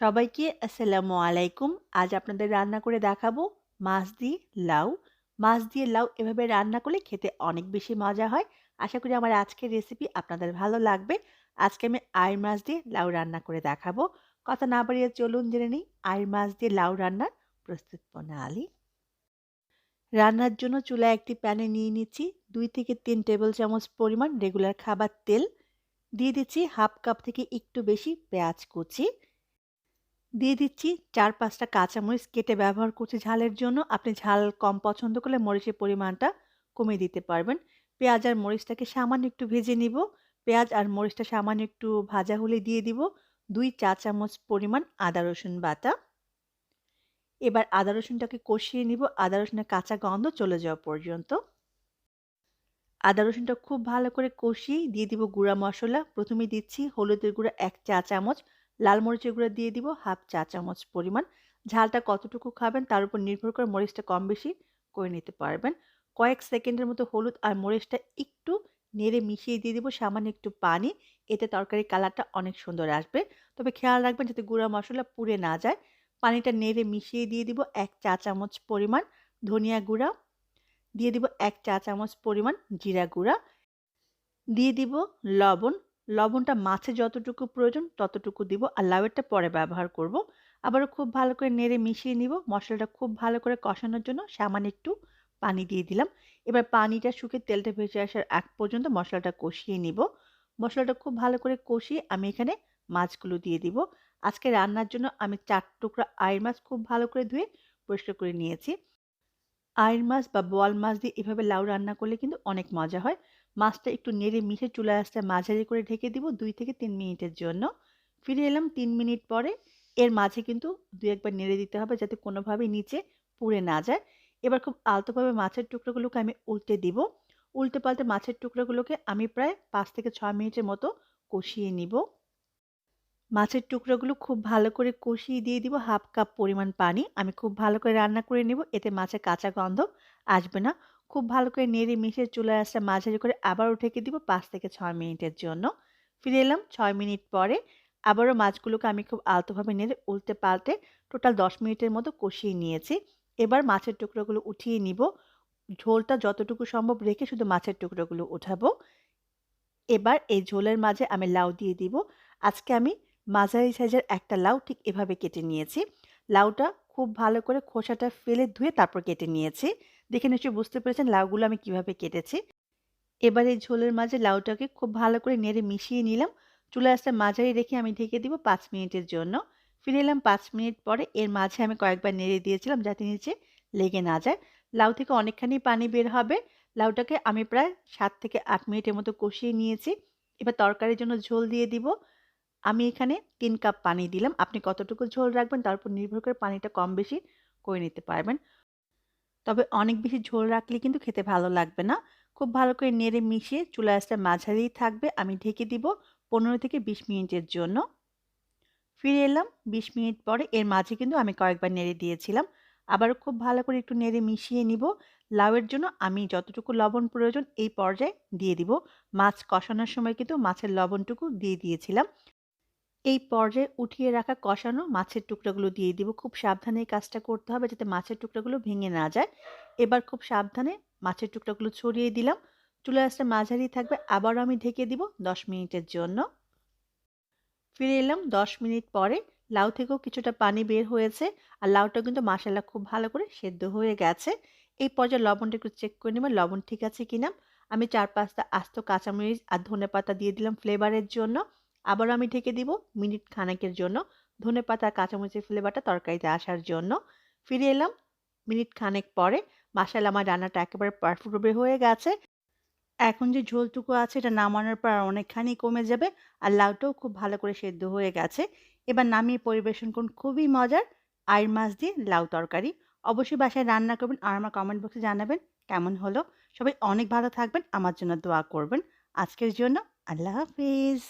সবাইকে আসসালামু আলাইকুম। আজ আপনাদের রান্না করে দেখাবো মাছ দিয়ে লাউ। মাছ দিয়ে লাউ এভাবে রান্না করলে খেতে অনেক বেশি মজা হয়। আশা করি আমার আজকের রেসিপি আপনাদের ভালো লাগবে। আজকে আমি আইর মাছ দিয়ে লাউ রান্না করে দেখাবো। কথা না বাড়িয়ে চলুন জেনে নিই আইর মাছ দিয়ে লাউ রান্নার প্রস্তুত প্রণালী। রান্নার জন্য চুলা একটি প্যানে নিয়ে নিচ্ছি দুই থেকে তিন টেবিল চামচ পরিমাণ রেগুলার খাবার তেল। দিয়ে দিচ্ছি হাফ কাপ থেকে একটু বেশি পেঁয়াজ কুচি। দিয়ে দিচ্ছি। চার পাঁচটা কাঁচামরিচ কেটে ব্যবহার করছি ঝালের জন্য। আপনি ঝাল কম পছন্দ করলে মরিচের পরিমাণটা কমিয়ে দিতে পারবেন। পেঁয়াজ আর মরিচটাকে সামান্য একটু ভেজে নিব। পেঁয়াজ আর মরিচটা সামান্য একটু ভাজা হলে দিয়ে দিব দুই চা চামচ পরিমাণ আদা, রসুন বাটা। এবার আদা, রসুনটাকে কষিয়ে নিব। আদা, রসুনের কাঁচা গন্ধ চলে যাওয়া পর্যন্ত। আদা, রসুনটা খুব ভালো করে কষিয়ে দিয়ে দিব গুঁড়া মশলা। প্রথমে দিচ্ছি হলুদের গুঁড়া এক চা চামচ। লাল মরিচের গুঁড়া দিয়ে দিব, হাফ চা চামচ পরিমাণ। ঝালটা কতটুকু খাবেন তার উপর নির্ভর করে মরিচটা কম বেশি করে নিতে পারবেন। কয়েক সেকেন্ডের মতো হলুদ আর মরিচটা একটু নেড়ে মিশিয়ে দিয়ে দিব, সামান্য একটু পানি। এতে তরকারি কালারটা অনেক সুন্দর আসবে। তবে খেয়াল রাখবেন যাতে গুঁড়া মশলা পুড়ে না যায়। পানিটা নেড়ে মিশিয়ে দিয়ে দিব এক চা চামচ পরিমাণ ধনিয়া গুঁড়া। দিয়ে দিব এক চা চামচ পরিমাণ জিরা গুঁড়া। দিয়ে দিব লবণ লবণটা মাছে যতটুকু প্রয়োজন ততটুকু দিব আর লাউয়েরটা পরে ব্যবহার করব। আবারও খুব ভালো করে নেড়ে মিশিয়ে নিব। মশলাটা খুব ভালো করে কষানোর জন্য সামান্য একটু পানি দিয়ে দিলাম। এবার পানিটা শুকিয়ে তেলটা ভেসে আসার আগ পর্যন্ত মশলাটা কষিয়ে নিব। মশলাটা খুব ভালো করে কষিয়ে আমি এখানে মাছগুলো দিয়ে দিব। আজকে রান্নার জন্য আমি চার টুকরা আয়ের মাছ খুব ভালো করে ধুয়ে পরিষ্কার করে নিয়েছি। আয়ের মাছ বা বোয়াল মাছ দিয়ে এভাবে লাউ রান্না করলে কিন্তু অনেক মজা হয়। মাছটা একটু নেড়ে মিশে চুলা আসতে মাঝারি করে ঢেকে দিব দুই থেকে তিন মিনিটের জন্য। ফিরে এলাম তিন মিনিট পরে। এর মাঝে কিন্তু দু একবার নেড়ে দিতে হবে যাতে কোনোভাবেই নিচে পুড়ে না যায়। এবার খুব আলতোভাবে মাছের টুকরোগুলোকে আমি উল্টে দিব। উল্টে পাল্টে মাছের টুকরোগুলোকে আমি প্রায় পাঁচ থেকে ছয় মিনিটের মতো কষিয়ে নিব। মাছের টুকরোগুলো খুব ভালো করে কষিয়ে দিয়ে দিব হাফ কাপ পরিমাণ পানি। আমি খুব ভালো করে রান্না করে নেব, এতে মাছের কাঁচা গন্ধ আসবে না। খুব ভালো করে নেড়ে মিশে চলে আসতে মাঝারি করে আবারও ঢেকে দিব পাঁচ থেকে ছয় মিনিটের জন্য। ফিরে এলাম ছয় মিনিট পরে। আবারও মাছগুলোকে আমি খুব আলতোভাবে নেড়ে উল্টে পাল্টে টোটাল দশ মিনিটের মতো কষিয়ে নিয়েছি। এবার মাছের টুকরোগুলো উঠিয়ে নিব। ঝোলটা যতটুকু সম্ভব রেখে শুধু মাছের টুকরোগুলো উঠাবো। এবার এই ঝোলের মাঝে আমি লাউ দিয়ে দিব। আজকে আমি মাঝারি সাইজের একটা লাউ ঠিক এভাবে কেটে নিয়েছি। লাউটা খুব ভালো করে খোসাটা ফেলে ধুয়ে তারপর কেটে নিয়েছি। দেখে নিশ্চয়ই বুঝতে পেরেছেন লাউগুলো আমি কীভাবে কেটেছি। এবার এই ঝোলের মাঝে লাউটাকে খুব ভালো করে নেড়ে মিশিয়ে নিলাম। চুলা আসতে মাঝারি রেখে আমি ঢেকে দিব পাঁচ মিনিটের জন্য। ফিরে এলাম পাঁচ মিনিট পরে এর মাঝে আমি কয়েকবার নেড়ে দিয়েছিলাম যাতে নিচে লেগে না যায়। লাউ থেকে অনেকখানি পানি বের হবে। লাউটাকে আমি প্রায় সাত থেকে আট মিনিটের মতো কষিয়ে নিয়েছি। এবার তরকারির জন্য ঝোল দিয়ে দিব। আমি এখানে তিন কাপ পানি দিলাম। আপনি কতটুকু ঝোল রাখবেন তার উপর নির্ভর করে পানিটা কম বেশি করে নিতে পারবেন। তবে অনেক বেশি ঝোল রাখলে কিন্তু খেতে ভালো লাগবে না। খুব ভালো করে নেড়ে মিশিয়ে চুলা আঁচটা মাঝারিই থাকবে। আমি ঢেকে দিব পনেরো থেকে বিশ মিনিটের জন্য। ফিরে এলাম বিশ মিনিট পরে। এর মাঝে কিন্তু আমি কয়েকবার নেড়ে দিয়েছিলাম। আবার খুব ভালো করে একটু নেড়ে মিশিয়ে নিব। লাউয়ের জন্য আমি যতটুকু লবণ প্রয়োজন এই পর্যায়ে দিয়ে দিব। মাছ কষানোর সময় কিন্তু মাছের লবণটুকু দিয়ে দিয়েছিলাম। এই পর্যায়ে উঠিয়ে রাখা কষানো মাছের টুকরাগুলো দিয়ে দিব। খুব সাবধানে এই কাজটা করতে হবে যাতে মাছের টুকরাগুলো ভেঙে না যায়। এবার খুব সাবধানে মাছের টুকরাগুলো ছড়িয়ে দিলাম। চুলা আঁচটা মাঝারি থাকবে আবারও আমি ঢেকে দিব দশ মিনিটের জন্য। ফিরে এলাম দশ মিনিট পরে। লাউ থেকেও কিছুটা পানি বের হয়েছে আর লাউটা কিন্তু মাসালা খুব ভালো করে সেদ্ধ হয়ে গেছে। এই পর্যায়ে লবণটা একটু চেক করে নেবেন লবণ ঠিক আছে কিনা। আমি চার পাঁচটা আস্ত কাঁচামরিচ আর ধনে পাতা দিয়ে দিলাম ফ্লেভারের জন্য। আবারও আমি ঢেকে দিব মিনিট খানেকের জন্য। ধনে পাতা, কাঁচামরিচের ফ্লেভারটা তরকারিতে আসার জন্য। ফিরে এলাম মিনিট খানেক পরে। মাসাল আমার রান্নাটা একেবারে পারফেক্টভাবে হয়ে গেছে। এখন যে ঝোলটুকু আছে এটা নামানোর পর অনেকখানি কমে যাবে আর লাউটাও খুব ভালো করে সেদ্ধ হয়ে গেছে। এবার নামিয়ে পরিবেশন করুন, খুবই মজার আইর মাছ দিয়ে লাউ তরকারি। অবশ্যই বাসায় রান্না করবেন আর আমার কমেন্ট বক্সে জানাবেন কেমন হলো। সবাই অনেক ভালো থাকবেন, আমার জন্য দোয়া করবেন। আজকের জন্য আল্লাহ হাফিজ।